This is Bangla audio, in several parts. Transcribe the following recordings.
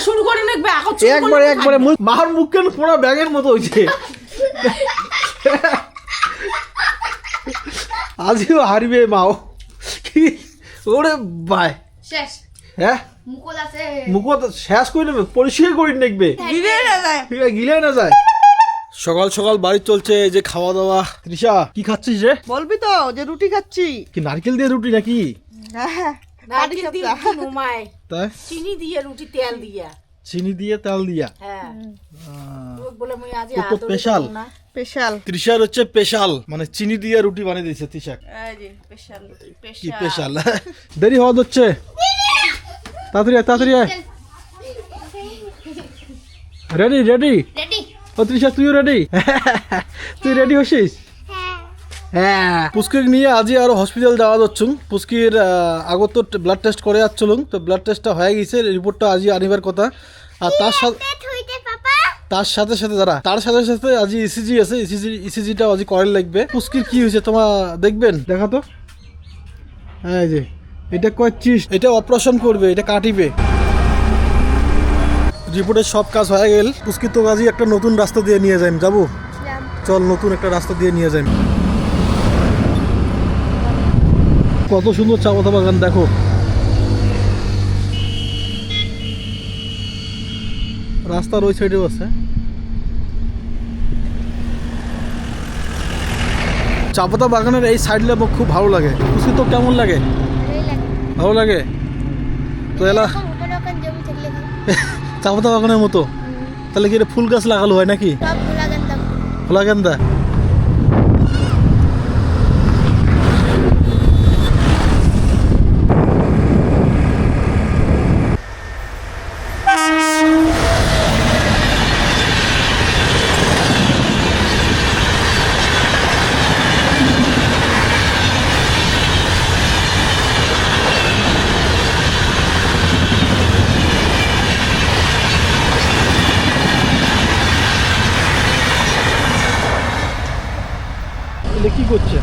শুরু করে নেবে এখন চুপ একবারে। মুখ- মার মুখ কেন পুরো ব্যাগের মতো হয়েছে। আজও হারবে মাও। কি? ওরে ভাই শেষ। হ্যাঁ? শেষ করে নেবে পরিষ্কার করে নেবে। গিলে না যায়। গিলে না যায়। সকাল সকাল বাড়ি চলছে যে খাওয়া দাওয়া। তৃষা কি খাচ্ছিস রে? বলবি তো যে রুটি খাচ্ছি। কি নারকেল দিয়ে রুটি নাকি? হ্যাঁ। তাই চিনি দিয়ে রুটি তেল দিয়া। চিনি দিয়ে তেল দিয়া? হ্যাঁ। স্পেশাল। তৃষার হচ্ছে পেশাল মানে চিনি দিয়ে রুটি বানিয়ে দিয়েছে এই যে স্পেশাল দেরি হওয়া হচ্ছে। তাড়াতাড়ি তাড়াতাড়ি রেডি রেডি রেডি ও তৃষা তুইও রেডি তুই রেডি হচ্ছিস হ্যাঁ। পুস্কির নিয়ে আজই আরও হসপিটাল যাওয়া যাচ্ছুং পুস্কির আগত ব্লাড টেস্ট করে যাচ্ছিলুম। তো ব্লাড টেস্টটা হয়ে গেছে রিপোর্টটা আজই আনিবার কথা। আর তার সাথে তার সাথে সাথে দাঁড়া তার সাথে সাথে আজ ইসিজি আছে। ইসিজি ইসিজিটা আজ করে লাগবে। পুস্কির কি হয়েছে তোমার দেখবেন? দেখা তো। এই যে এটা করছিস এটা অপারেশন করবে এটা কাটিবে। রিপোর্টের সব কাজ হয়ে গেল। পুস্কির তো কাজই একটা নতুন রাস্তা দিয়ে নিয়ে যাই যাব? চল নতুন একটা রাস্তা দিয়ে নিয়ে যাই কত সুন্দর চা পাতা বাগান দেখো। রাস্তার ওই সাইডেও আছে। চা পাতা বাগানের এই সাইডলে আমার খুব ভালো লাগে। খুশি তো কেমন লাগে? ভালো লাগে? তো এলা চা পাতা বাগানের মতো? তাহলে কি এটা ফুল গাছ লাগালো হয় নাকি? সব খোলা গান্দাম খোলা গেন্দা এটা কি করছে।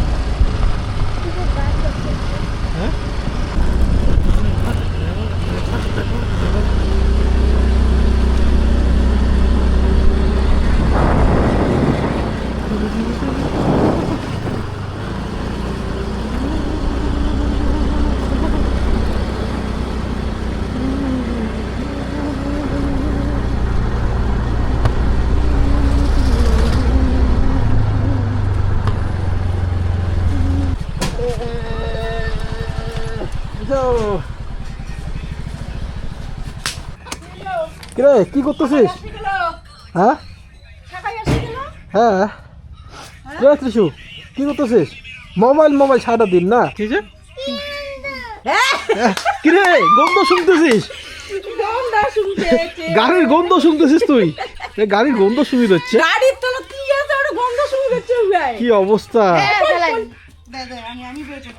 কিরে কি করতেছিস? হ্যাঁ? হ্যাঁ। রে ত্রিশু কি করতেছিস? মোবাইল মোবাইল সারাটা দিন না? ঠিক আছে কিরে গন্ধ শুনতেছিস? গাড়ির গন্ধ শুনতেছিস তুই? গাড়ির গন্ধ শুনি হচ্ছে কি গন্ধ শুরু কি অবস্থা?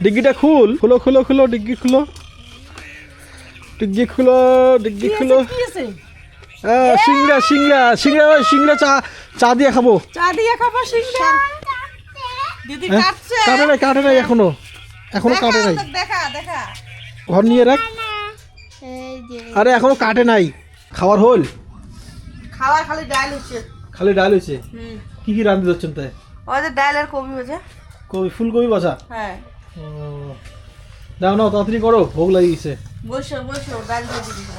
ডিগ্গিটা খুল। খুলো খুলো খুলো ডিগ্গি খুলো। ডিগ্গি খুলো ডিগ্গি খুলো। কি আছে? হ্যাঁ সিংড়া সিংড়া সিংড়া ওই সিংড়া চা চা দিয়ে খাব। চা দিয়ে খাবার সিংড়া। দিদি হ্যাঁ? কাটছে। কাটে নাই কাটে নাই এখনও। এখনও কাটে নাই। দেখা দেখা। ঘর নিয়ে রাখ। আরে এখনও কাটে নাই। খাবার হল? খাওয়ার খালি ডাল হচ্ছে। খালি ডাল হুম। কি কি রান্ধি যাচ্ছেন তাই? ওই যে ডাল আর কবি হচ্ছে কবি ফুলকপি বাসা হ্যাঁ। দাও নাও তাড়াতাড়ি করো ভোগ লাগিয়েছে। বসো বসো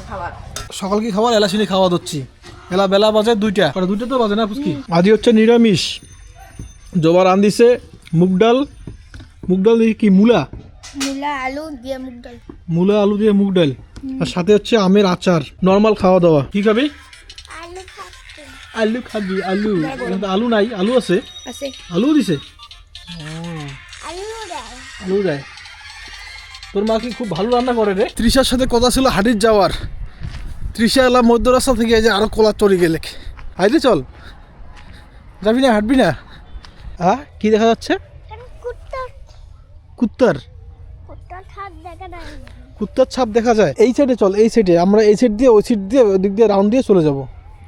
খাবার। সকাল কি খাবার? এলাচিনি খাওয়া দিচ্ছি এলা বেলা বাজে দুইটা। আর দুইটা তো বাজে না পুচকি আজই হচ্ছে নিরামিষ। জবা রান্ধিছে মুগ ডাল। মুগ ডাল দিয়ে কি মূলা? মূলা আলু দিয়ে মুগ ডাল। মূলা আলু দিয়ে মুগ ডাল। আর সাথে হচ্ছে আমের আচার নর্মাল খাওয়া দাওয়া। কি খাবি? আলু খাবি। আলু আলু। নাই আলু আছে। আছে। আলু দিছে? আলু দেয়। তোর মা কি খুব ভালো রান্না করে রে? তৃষার সাথে কথা ছিল হাটির যাওয়ার। তৃষা এলাম মধ্য রাস্তা থেকে এই যে আরও কলা চড়ি গেলে। হাইরে চল। যাবি না হাঁটবি না? হ্যাঁ কি দেখা যাচ্ছে? কুত্তার। কুত্তার? ছাপ দেখা যায়। এই সাইডে চল এই সাইডে আমরা এই সাইড দিয়ে ওই সাইড দিয়ে ওই দিক দিয়ে রাউন্ড দিয়ে চলে যাব।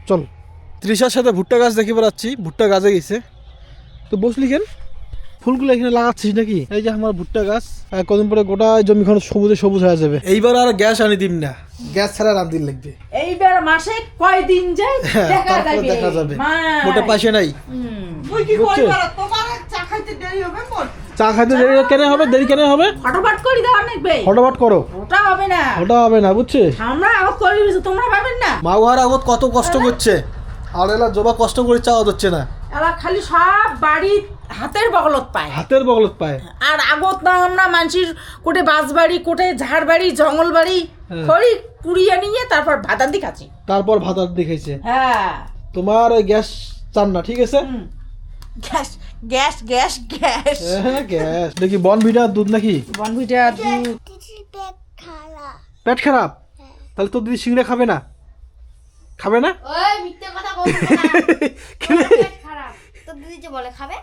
চল। তৃষার সাথে ভুট্টা গাছ দেখে বেড়াচ্ছি। ভুট্টা গাছে গেছে। তো বসলি কেন? ফুলগুলো এখানে লাগাচ্ছিস নাকি? এই যে আমার ভুট্টা গাছ কদিন পরে গোটা জমিখানে সবুজে সবুজ হয়ে যাবে। এইবার আর গ্যাস আনি দিম না। গ্যাস ছাড়া রান্ধির লাগবে। এইবার মাসে কয়দিন যায়? দেখা হ্যাঁ, যাবে। দেখা যাবে। পাশে নাই। তুই কি? তোমার চা খাইতে দেরি হবে চা খাইতে দেরি কেন হবে? দেরি কেন হবে? ফটোফট করে নেবে ফটোফট করো। ওটা হবে না। ওটা হবে না বুঝছে আমরা করি তোমরা পাবেন না। আগত কত কষ্ট করছে আর এলা জবা কষ্ট করে চাওয়া হচ্ছে না। এরা খালি সব বাড়ি হাতের বগলত পায়। হাতের বগলত পায়। আর আগত না আমরা মানসির কোটে বাস বাড়ি কোটে ঝাড় বাড়ি জঙ্গল বাড়ি হ্যাঁ। খড়ি কুড়িয়ে নিয়ে তারপর ভাতান্তি খাচ্ছি। তারপর ভাত আর দেখাইছে হ্যাঁ। তোমার ওই গ্যাস চান না ঠিক আছে? Gas gas gas gas. হ্যাঁ গ্যাস। দেখি বন ভিটার দুধ নাকি? বনভিটা দুধ। পেট খারাপ? পেট খারাপ তাহলে তো দিদি সিংড়া খাবে না? খাবে না? ওই মিথ্যে কথা বলব না। কেনে? পেট খারাপ। তোর দিদি যে বলে খাবে?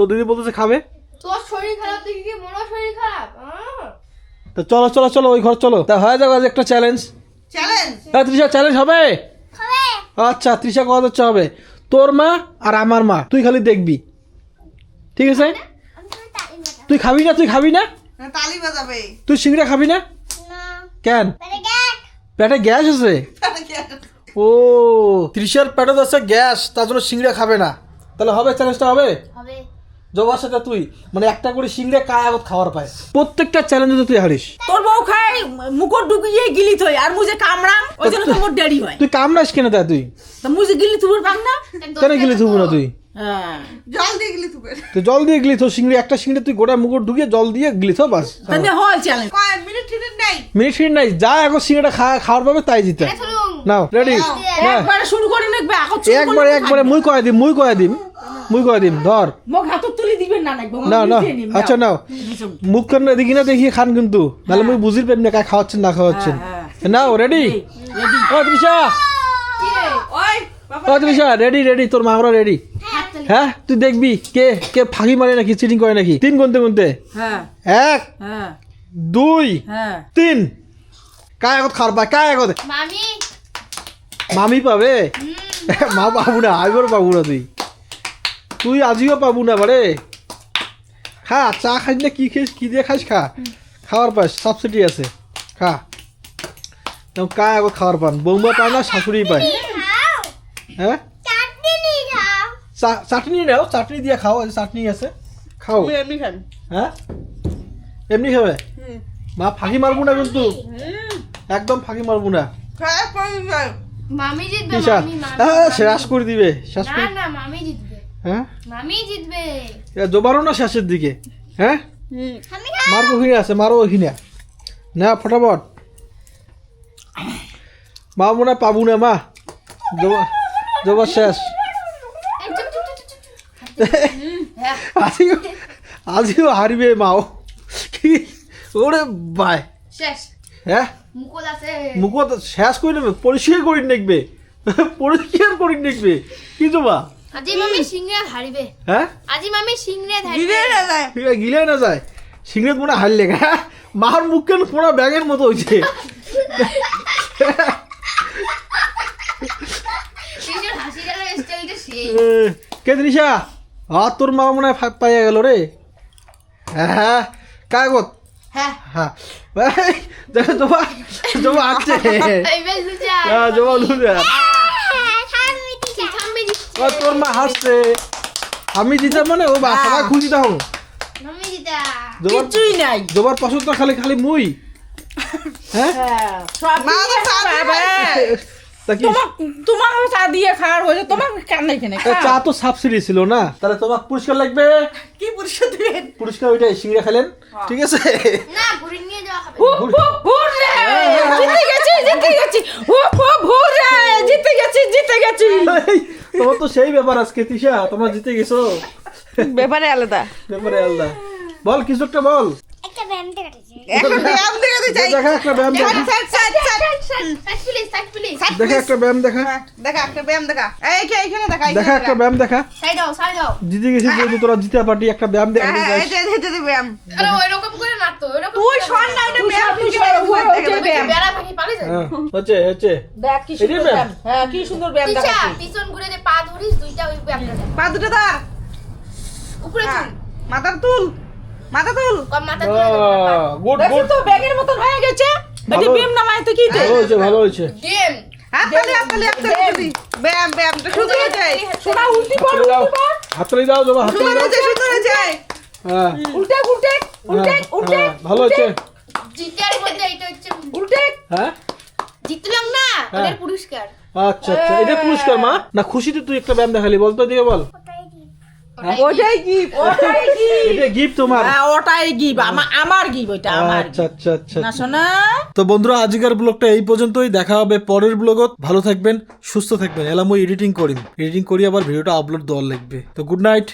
তোর দিদি বলতেছে খাবে? তোর শরীর খারাপ দেখি কি মনে শরীর খারাপ? তো চলো চলো চলো ওই ঘর চলো। তা হয়ে যাবে আজ একটা চ্যালেঞ্জ চ্যালেঞ্জ হ্যাঁ ত্রিশা চ্যালেঞ্জ হবে? আচ্ছা ত্রিশা কথা হচ্ছে হবে। তোর মা আর আমার মা তুই খালি দেখবি। ঠিক আছে? তো তাই খাবি না তুই খাবি না? তালি বাজাবে। তুই সিংড়া খাবি না? না। কেন? পেটে গ্যাস। পেটে গ্যাস আছে? ও ত্রিশার পেটে আছে গ্যাস তার জন্য সিংড়া খাবে না। তাহলে হবে চ্যালেঞ্জটা হবে? জবার সাথে তুই মানে একটা করে সিংড়া কায় আগত খাওয়ার পায়। প্রত্যেকটা চ্যালেঞ্জে তুই হারিস। তোর বউ খায় মুখর ঢুকিয়ে গিলি থই আর মুজে কামড়াম ওই জন্য তো মোর হয়। তুই কামড়াস কেন তা তুই? তা মুজে গিলি থুবুর পাং না? কেন গেলি থুবু না তুই? হ্যাঁ। জল দিয়ে গেলি তুই তুই জল দিয়ে গেলি তো সিংড়ি একটা সিংড়ি তুই গোটা মুকুট ঢুকিয়ে জল দিয়ে গেলি তো বাস। তাহলে হয় চ্যালেঞ্জ কয় মিনিট টিনিট নেই। মিনিট ফিনিট নাই যা এখন সিংড়িটা খাওয়ার পাবে তাই জিতে। নাও রেডি একবারে শুরু করে নেবে এখন একবারে একবারে মুই কয়ে দিম মুই কয়ে দিম। মুই কয়ে দিম ধর। মুখ হাত তুলি দিবেন না নাকবো না না আচ্ছা নাও। মুখ কেন এদিকে না দেখিয়ে খান কিন্তু। নাহলে মুই বুঝির পারি না কায় খাওয়াচ্ছেন না খাওয়াচ্ছেন। নাও রেডি ও তৃষা ওই বাবা। ও তৃষা রেডি রেডি তোর মা আমরা রেডি হ্যাঁ তুই দেখবি কে কে ফাঁকি মারে নাকি চিটিং করে নাকি? তিন গুনতে গুনতে হ্যাঁ। এক হ্যাঁ। দুই হ্যাঁ। তিন। কায় আগত খাওয়ার পায় কায় আগত? মামি। মামি পাবে? মা পাবো না আইবার পাবো না তুই। তুই আজিও পাবো না বারে খা চা খাই না কি খেয়েছ কি দিয়ে খাস খা। খাওয়ার পাস সাবসিডি আছে। খা। তো কায় আগত খাওয়ার পান? বৌমা পায় না শাশুড়ি পায়? হ্যাঁ চাটনি নিয়ে চা- চাটনি নাও চাটনি দিয়ে খাও চাটনি আছে। খাও। আমি এমনি খান হ্যাঁ এমনি খাবে? মা ফাঁকি মারবো না কিন্তু। একদম ফাঁকি মারবো না। খায় কই যায় মামি জিতবে হ্যাঁ শেষ করে দিবে শেষ না করে না মামি জিতবে। হ্যাঁ? মামি জিতবে। এ জোবারও না শেষের দিকে হ্যাঁ? আমি মার ওখানে আছে মারো ওখানে না ফটাফট। মা মনে পাবো না মা। জবা জবা শেষ। আজিও আজিও হারিবে মাও। কি? ওরে বাই। শেষ। হ্যাঁ? শেষ করে নেবে পরিষ্কার করে দেখবে। পরিষ্কার করে দেখবে। কি জবা? আজি মামি হারিবে হ্যাঁ আজি মামি সিংহে গিলে না যায় গিলে না যায় মনে হারলে হ্যাঁ মার মুখ কেন পোড়া ব্যাগের মতো স্টাইলটা কে দিনিসা আর তোর মা মনে হয় পাইয়া গেল রে হ্যাঁ কাগত হ্যাঁ হ্যাঁ দেখো এইবার লুজা হ্যাঁ জমা লুজা থামবি দিছি থামবি দিছি ও তোর মা হাসছে? আমি দিতে মানে ও বা সবাই খুশি জিতা। কিছুই নাই। জবার পছন্দ খালি খালি মুই। হ্যাঁ? হ্যাঁ মা তো দিয়ে তা তোমার তোমার চা দিয়ে খাওয়ার হয়েছে তোমার কেন এখানে চা তো সাবসিডি ছিল না। তাহলে তোমার পুরস্কার লাগবে? কি পরিষদ দিবেন? পুরস্কার ওইটাই সিংড়া খেলেন। ঠিক আছে? না ঘুরে নিয়ে যাওয়া জিতে গেছি জিতে গেছি। হুপ জিতে গেছি জিতে গেছি। তোমার তো সেই ব্যাপার আজকে তিশা তোমরা জিতে গেছো। ব্যাপারে আলাদা। ব্যাপারে আলাদা। বল কিছু একটা বল। দেখা একটা ব্যায়াম দেখা একটা ব্যায়াম দেখা। দেখা একটা ব্যায়াম দেখা। এই দেখা দেখা একটা ব্যায়াম দেখা। সাইড দাও সাইড দাও। জিতে গেছিস তোরা জিতে পার্টি একটা ব্যায়াম দেখা ব্যায়াম। তো তুই শোন না এটা ব্যায়াম তুই কি সর, ওই বেড়া পাখি পালে যায় হচ্ছে হচ্ছে। দেখ কি সুন্দর এটাই ব্যায়াম? ব্যায়াম। হ্যাঁ কি সুন্দর ব্যায়াম তিশা পিছন ঘুরে যে পা ধরিস দুইটা ওই ব্যায়ামটা পা দুটো ধর। উপরে। তুল মাথা তুল। মাথা তুল কম মাথা তুলে গুড গুড। তো ব্যাগের মতন হয়ে গেছে? এটি বিম নামায় তো কি দে ভালো হয়েছে ভালো হয়েছে। গেম হাততালি হাততালি হাততালি ব্যায়াম। ব্যায়ামটা শুরু হয়েছে সোনা উল্টি পড় দাও উল্টি পড়। হাততালি দাও হাততালি হয়েছে হ্যাঁ। উল্টে উল্টে উল্টে হ্যাঁ, উল্টে হ্যাঁ, ভালো হয়েছে জিতার মধ্যে এটা হচ্ছে উল্টে হ্যাঁ? জিতলাম না হ্যাঁ। ওদের পুরস্কার। আচ্ছা আচ্ছা এটা পুরস্কার মা। না খুশিতে তুই একটা ব্যায়াম দেখালি বল। তো দিকে বল ওটাই গিফট ওটাই গিফট এটা গিফট তোমার। হ্যাঁ ওটাই গিফট আমার আমার গিফট আমার আচ্ছা আচ্ছা আচ্ছা। না শোনা তো বন্ধুরা আজকের ব্লগটা এই পর্যন্তই। দেখা হবে পরের ব্লগত ভালো থাকবেন সুস্থ থাকবেন। এলাম ওই এডিটিং করিম এডিটিং করি আবার ভিডিওটা আপলোড দেওয়ার লাগবে। তো গুড নাইট